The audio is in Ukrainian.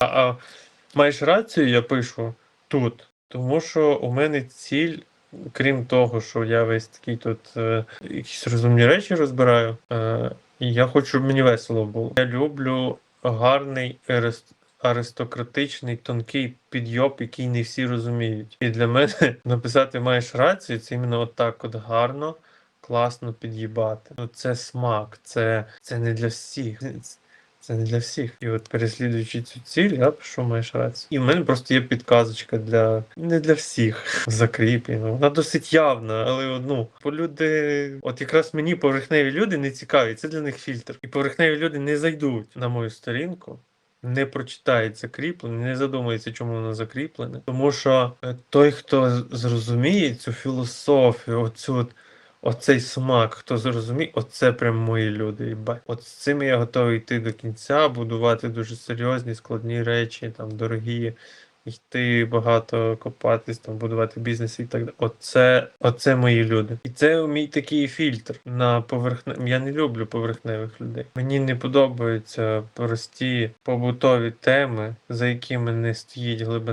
А, маєш рацію, я пишу тут. Тому що у мене ціль, крім того, що я весь такий тут е, якісь розумні речі розбираю. Е, я хочу, щоб мені весело було. Я люблю гарний арис- аристократичний, тонкий підйоб, який не всі розуміють. І для мене написати маєш рацію, це іменно отак от гарно, класно під'їбати. Ну, це смак, це, це не для всіх. Це не для всіх. І от переслідуючи цю ціль, я пишу маєш рацію. І в мене просто є підказочка для не для всіх закріплена. Вона досить явна, але ну, бо люди, от якраз мені поверхневі люди не цікаві, це для них фільтр. І поверхневі люди не зайдуть на мою сторінку. Не прочитають закріплене, не задумається, чому воно закріплене. Тому що е, той, хто зрозуміє цю філософію, оцю Оцей смак, хто зрозумів, оце прям мої люди. їбать. От з цим я готовий йти до кінця, будувати дуже серйозні, складні речі, там дорогі, йти багато копатись, там будувати бізнес і так далі. Оце, оце мої люди. І це мій такий фільтр на поверхне. Я не люблю поверхневих людей. Мені не подобаються прості побутові теми, за якими не стоїть глибина.